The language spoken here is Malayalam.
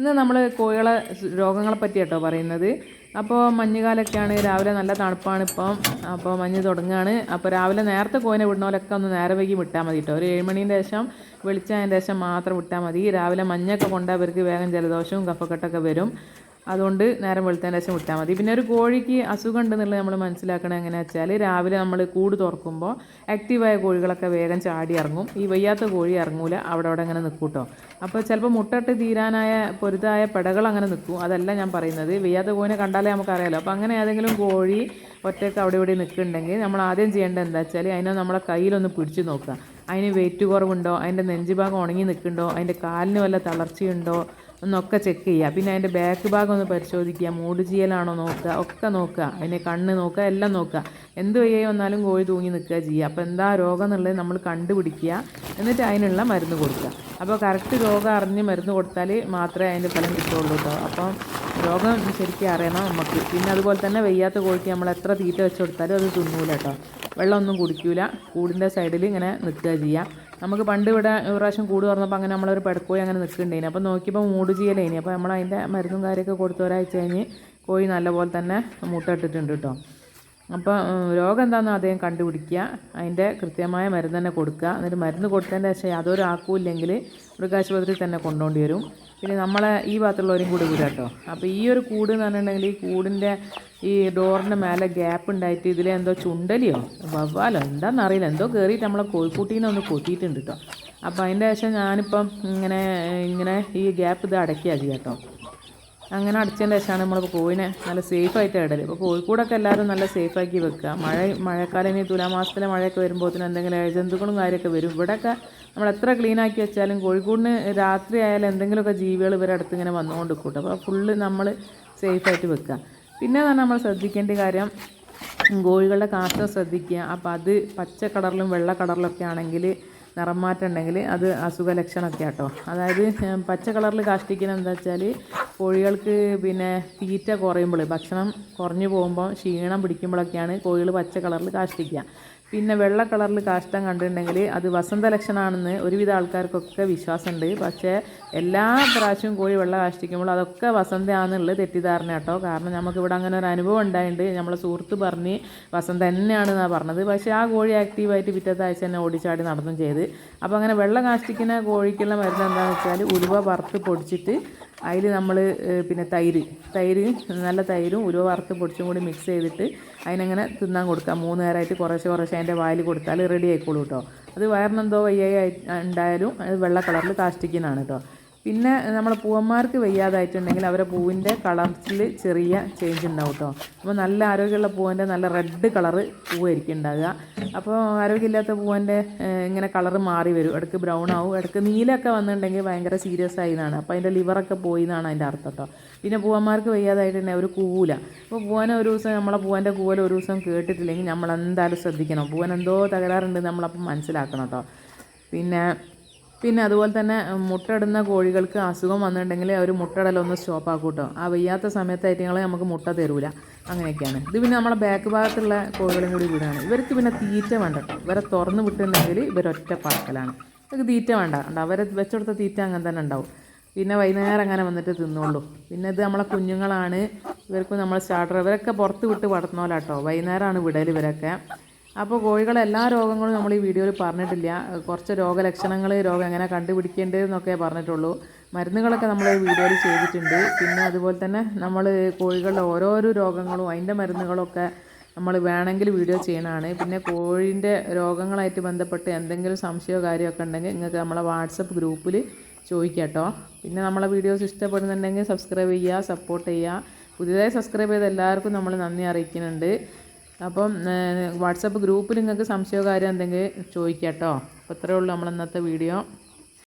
ഇന്ന് നമ്മൾ കോഴികളെ രോഗങ്ങളെ പറ്റി കേട്ടോ പറയുന്നത്. അപ്പോൾ മഞ്ഞുകാലൊക്കെയാണ് രാവിലെ നല്ല തണുപ്പാണ് ഇപ്പം. അപ്പോൾ മഞ്ഞ് തുടങ്ങുകയാണ് അപ്പോൾ രാവിലെ നേരത്തെ കോയിനെ വിടണോലൊക്കെ ഒന്ന് നേരെ വൈകി വിട്ടാൽ മതി കേട്ടോ ഒരു ഏഴ് മണീന്റെ ശേഷം വെളിച്ചതിന്റെ ശേഷം മാത്രം വിട്ടാൽ മതി. രാവിലെ മഞ്ഞൊക്കെ കൊണ്ടാൽ വേഗം ജലദോഷവും കഫക്കെട്ടൊക്കെ വരും. അതുകൊണ്ട് നേരം വെളുത്തതിന് ശേഷം വിട്ടാൽ മതി. പിന്നെ ഒരു കോഴിക്ക് അസുഖം ഉണ്ടെന്നുള്ളത് നമ്മൾ മനസ്സിലാക്കണം എങ്ങനെയാണെന്ന് വെച്ചാൽ രാവിലെ നമ്മൾ കൂട് തുറക്കുമ്പോൾ ആക്റ്റീവായ കോഴികളൊക്കെ വേഗം ചാടി ഇറങ്ങും. ഈ വയ്യാത്ത കോഴി ഇറങ്ങൂല അവിടെ അവിടെ അങ്ങനെ നിൽക്കും കേട്ടോ. അപ്പോൾ ചിലപ്പോൾ മുട്ടട്ട് തീരാനായ പൊരുതായ പെടകൾ അങ്ങനെ നിൽക്കും. അതല്ല ഞാൻ പറയുന്നത്. വയ്യാത്ത കോഴിനെ കണ്ടാലേ നമുക്കറിയാലോ. അപ്പോൾ അങ്ങനെ ഏതെങ്കിലും കോഴി ഒറ്റയ്ക്ക് അവിടെ ഇവിടെ നിൽക്കുന്നുണ്ടെങ്കിൽ നമ്മൾ ആദ്യം ചെയ്യേണ്ടത് എന്താ വെച്ചാൽ അതിനെ നമ്മളെ കയ്യിലൊന്ന് പിടിച്ചു നോക്കുക. അതിന് വെയിറ്റ് കുറവുണ്ടോ? അതിന്റെ നെഞ്ചുഭാഗം ഉണങ്ങി നിൽക്കുന്നുണ്ടോ? അതിന്റെ കാലിന് വല്ല തളർച്ചയുണ്ടോ? എന്നൊക്കെ ചെക്ക് ചെയ്യുക പിന്നെ അതിന്റെ ബാക്ക് ഭാഗം ഒന്ന് പരിശോധിക്കുക മൂട് ചെയ്യലാണോ നോക്കുക? ഒക്കെ നോക്കുക. അതിനെ കണ്ണ് നോക്കുക എല്ലാം നോക്കുക. എന്ത് വയ്യ വന്നാലും കോഴി തൂങ്ങി നിൽക്കുക ചെയ്യുക അപ്പോൾ എന്താ രോഗം എന്നുള്ളത് നമ്മൾ കണ്ടുപിടിക്കുക. എന്നിട്ട് അതിനുള്ള മരുന്ന് കൊടുക്കുക. അപ്പോൾ കറക്റ്റ് രോഗം അറിഞ്ഞ് മരുന്ന് കൊടുത്താൽ മാത്രമേ അതിന്റെ ഫലം കിട്ടുള്ളൂ കേട്ടോ അപ്പം രോഗം ശരിക്കും അറിയണം നമുക്ക്. പിന്നെ അതുപോലെ തന്നെ വയ്യാത്ത കോഴിക്ക് നമ്മൾ എത്ര തീറ്റ വെച്ച് കൊടുത്താലും അത് തിന്നൂല കേട്ടോ വെള്ളമൊന്നും കുടിക്കൂല. കൂടിന്റെ സൈഡിൽ ഇങ്ങനെ നിൽക്കുക ചെയ്യുക നമുക്ക് പണ്ട് ഇവിടെ ഒരു പ്രാവശ്യം കൂട് തുറന്നപ്പോൾ അങ്ങനെ നമ്മളൊരു പെടക്കോയി അങ്ങനെ നിൽക്കുന്നുണ്ടേനി അപ്പോൾ നോക്കിയപ്പോൾ മൂട് ചെയ്യലേനി അപ്പോൾ നമ്മൾ അതിന്റെ മരുന്നും കാര്യമൊക്കെ കൊടുത്ത് ഒരാഴ്ച കഴിഞ്ഞ് കോഴി നല്ലപോലെ തന്നെ മുട്ട ഇട്ടിട്ടുണ്ട് കേട്ടോ അപ്പോൾ രോഗം എന്താണെന്ന് അദ്ദേഹം കണ്ടുപിടിക്കുക. അതിന്റെ കൃത്യമായ മരുന്ന് തന്നെ കൊടുക്കുക. എന്നിട്ട് മരുന്ന് കൊടുത്തതിന്റെ ശേഷം യാതൊരു ആക്കുമില്ലെങ്കിൽ മൃഗാശുപത്രിയിൽ തന്നെ കൊണ്ടുപോകേണ്ടി വരും. പിന്നെ നമ്മളെ ഈ ഭാഗത്തുള്ളവരും കൂടി വിടുക കേട്ടോ. അപ്പോൾ ഈ ഒരു കൂട് എന്ന് പറഞ്ഞിട്ടുണ്ടെങ്കിൽ ഈ കൂടിന്റെ ഈ ഡോറിന്റെ മേലെ ഗ്യാപ്പ് ഉണ്ടായിട്ട് ഇതിലെന്തോ ചുണ്ടലിയോ? വവ്വാലോ? എന്താണെന്നറിയില്ല എന്തോ കയറിയിട്ട് നമ്മളെ കോഴിക്കൂട്ടീനെ ഒന്ന് കൊത്തിയിട്ടുണ്ട് കേട്ടോ. അപ്പോൾ അതിന്റെ ശേഷം ഞാനിപ്പം ഇങ്ങനെ ഇങ്ങനെ ഈ ഗ്യാപ്പ് ഇത് അടയ്ക്കുക കേട്ടോ. അങ്ങനെ അടിച്ചതിന്റെ ശേഷമാണ് നമ്മൾ കോഴിനെ നല്ല സേഫായിട്ട് ഇടൽ ഇപ്പോൾ കോഴിക്കൂടൊക്കെ എല്ലാവരും നല്ല സേഫാക്കി വെക്കുക മഴ മഴക്കാലം ഇനി തുലാമാസത്തിലെ മഴയൊക്കെ വരുമ്പോഴത്തേനും എന്തെങ്കിലും ഇഴജന്തുക്കളും കാര്യമൊക്കെ വരും. ഇവിടെയൊക്കെ നമ്മൾ എത്ര ക്ലീൻ ആക്കി വെച്ചാലും കോഴിക്കൂടിന് രാത്രി ആയാലും എന്തെങ്കിലുമൊക്കെ ജീവികൾ ഇവരുടെ അടുത്ത് ഇങ്ങനെ വന്നുകൊണ്ട് കൂട്ടും. അപ്പോൾ ഫുള്ള് നമ്മൾ സേഫായിട്ട് വെക്കുക പിന്നെ തന്നെ നമ്മൾ ശ്രദ്ധിക്കേണ്ട കാര്യം. കോഴികളുടെ കാഷ്ടം ശ്രദ്ധിക്കുക. അപ്പോൾ അത് പച്ച കളറിലും വെള്ള കളറിലൊക്കെ ആണെങ്കിൽ നിറം മാറ്റം ഉണ്ടെങ്കിൽ അത് അസുഖ ലക്ഷണമൊക്കെ ആട്ടോ അതായത് പച്ച കളറിൽ കാഷ്ടിക്കുന്നത് എന്താ വെച്ചാൽ കോഴികൾക്ക് പിന്നെ തീറ്റ കുറയുമ്പോൾ ഭക്ഷണം കുറഞ്ഞു പോകുമ്പോൾ ക്ഷീണം പിടിക്കുമ്പോഴൊക്കെയാണ് കോഴികൾ പച്ച കളറിൽ കാഷ്ടിക്കുക. പിന്നെ വെള്ള കളറിൽ കാഷ്ടം കണ്ടിട്ടുണ്ടെങ്കിൽ അത് വസന്ത ലക്ഷണമാണെന്ന് ഒരുവിധ ആൾക്കാർക്കൊക്കെ വിശ്വാസമുണ്ട്. പക്ഷേ എല്ലാ പ്രാവശ്യവും കോഴി വെള്ള കാഷ്ടിക്കുമ്പോൾ അതൊക്കെ വസന്തയാണെന്നുള്ളത് തെറ്റിദ്ധാരണ കേട്ടോ. കാരണം നമുക്കിവിടെ അങ്ങനെ ഒരു അനുഭവം ഉണ്ടായിട്ടുണ്ട് നമ്മളെ സുഹൃത്ത് പറഞ്ഞ് വസന്ത തന്നെയാണെന്നാണ് പറഞ്ഞത്. പക്ഷേ ആ കോഴി ആക്റ്റീവായിട്ട് പിറ്റത്തെ ആഴ്ച തന്നെ ഓടിച്ചാടി നടന്നും ചെയ്ത്. അപ്പോൾ അങ്ങനെ വെള്ള കാഷ്ടിക്കുന്ന കോഴിക്കുള്ള മരുന്ന് എന്താണെന്ന് വെച്ചാൽ ഉലുവ വറുത്ത് പൊടിച്ചിട്ട് അതിൽ നമ്മൾ പിന്നെ തൈര്. തൈര് നല്ല തൈരും ഒരു വറുത്ത് പൊടിച്ചും കൂടി മിക്സ് ചെയ്തിട്ട് അതിനങ്ങനെ തിന്നാൻ കൊടുക്കാം. മൂന്ന് നേരമായിട്ട് കുറേശ്ശെ കുറേശ്ശെ അതിന്റെ വായിൽ കൊടുത്താൽ റെഡി ആയിക്കോളൂ കേട്ടോ അത് വയറിനെന്തോ വയ്യായി ഉണ്ടായാലും അത് വെള്ള കളറിൽ കാഷ്ടിക്കുന്നതാണ് കേട്ടോ പിന്നെ നമ്മൾ പൂവന്മാർക്ക് വയ്യാതായിട്ടുണ്ടെങ്കിൽ അവരെ പൂവിന്റെ കളറിൽ ചെറിയ ചേഞ്ച് ഉണ്ടാവും കേട്ടോ അപ്പോൾ നല്ല ആരോഗ്യമുള്ള പൂവിന്റെ നല്ല റെഡ് കളറ് പൂവായിരിക്കും ഉണ്ടാകുക അപ്പോൾ ആരോഗ്യമില്ലാത്ത പൂവിന്റെ ഇങ്ങനെ കളറ് മാറി വരും. ഇടയ്ക്ക് ബ്രൗൺ ആവും. ഇടയ്ക്ക് നീലൊക്കെ വന്നിട്ടുണ്ടെങ്കിൽ ഭയങ്കര സീരിയസ് ആയി എന്നാണ്. അപ്പോൾ അതിന്റെ ലിവറൊക്കെ പോയി എന്നാണ് അതിന്റെ അർത്ഥം കേട്ടോ പിന്നെ പൂവന്മാർക്ക് വയ്യാതായിട്ടുണ്ടെങ്കിൽ അവർ കൂവൂല. അപ്പോൾ പൂവനെ ഒരു ദിവസം നമ്മളെ പൂവന്റെ കൂവൽ ഒരു ദിവസം കേട്ടിട്ടില്ലെങ്കിൽ നമ്മൾ എന്തായാലും ശ്രദ്ധിക്കണം. പൂവൻ എന്തോ തകരാറുണ്ട് നമ്മളപ്പം മനസ്സിലാക്കണം കേട്ടോ പിന്നെ പിന്നെ അതുപോലെ തന്നെ മുട്ടയിടുന്ന കോഴികൾക്ക് അസുഖം വന്നിട്ടുണ്ടെങ്കിൽ അവർ മുട്ടയിടലൊന്ന് സ്റ്റോപ്പ് ആക്കും കേട്ടോ ആ വയ്യാത്ത സമയത്തായിട്ട് ഞങ്ങൾ നമുക്ക് മുട്ട തരൂല. അങ്ങനെയൊക്കെയാണ്. ഇത് പിന്നെ നമ്മളെ ബാക്ക് ഭാഗത്തുള്ള കോഴികളും കൂടി വിടുകയാണ് ഇവർക്ക് പിന്നെ തീറ്റ വേണ്ട ഇവരെ തുറന്ന് വിട്ടിട്ടുണ്ടെങ്കിൽ ഇവരൊറ്റ പറക്കലാണ്. ഇവർക്ക് തീറ്റ വേണ്ട. കണ്ടോ? അവരെ വെച്ചെടുത്ത തീറ്റ അങ്ങനെ തന്നെ ഉണ്ടാവും. പിന്നെ വൈകുന്നേരം അങ്ങനെ വന്നിട്ട് തിന്നുള്ളൂ. പിന്നെ ഇത് നമ്മളെ കുഞ്ഞുങ്ങളാണ്. ഇവർക്ക് നമ്മൾ സ്റ്റാർട്ടർ ഇവരൊക്കെ പുറത്ത് വിട്ട് വളർത്തുന്നോലാട്ടോ വൈകുന്നേരമാണ് വിടൽ ഇവരൊക്കെ. അപ്പോൾ കോഴികളെ എല്ലാ രോഗങ്ങളും നമ്മൾ ഈ വീഡിയോയിൽ പറഞ്ഞിട്ടില്ല. കുറച്ച് രോഗലക്ഷണങ്ങൾ രോഗം എങ്ങനെ കണ്ടുപിടിക്കേണ്ടതെന്നൊക്കെ പറഞ്ഞിട്ടുള്ളൂ. മരുന്നുകളൊക്കെ നമ്മൾ ഈ വീഡിയോയിൽ ചെയ്തിട്ടുണ്ട്. പിന്നെ അതുപോലെ തന്നെ നമ്മൾ കോഴികളുടെ ഓരോരോ രോഗങ്ങളും അതിന്റെ മരുന്നുകളൊക്കെ നമ്മൾ വേണമെങ്കിൽ വീഡിയോ ചെയ്യണതാണ്. പിന്നെ കോഴിന്റെ രോഗങ്ങളായിട്ട് ബന്ധപ്പെട്ട് എന്തെങ്കിലും സംശയമോ കാര്യമൊക്കെ ഉണ്ടെങ്കിൽ നിങ്ങൾക്ക് നമ്മളെ വാട്സപ്പ് ഗ്രൂപ്പിൽ ചോദിക്കാം പിന്നെ നമ്മളെ വീഡിയോസ് ഇഷ്ടപ്പെടുന്നുണ്ടെങ്കിൽ സബ്സ്ക്രൈബ് ചെയ്യുക സപ്പോർട്ട് ചെയ്യുക. പുതിയതായി സബ്സ്ക്രൈബ് ചെയ്ത എല്ലാവർക്കും നമ്മൾ നന്ദി അറിയിക്കുന്നുണ്ട്. അപ്പം വാട്സപ്പ് ഗ്രൂപ്പിൽ നിങ്ങൾക്ക് സംശയമോ കാര്യം എന്തെങ്കിലും ചോദിക്കാം കേട്ടോ. അപ്പോൾ ഇത്രയേ ഉള്ളൂ നമ്മൾ ഇന്നത്തെ വീഡിയോ.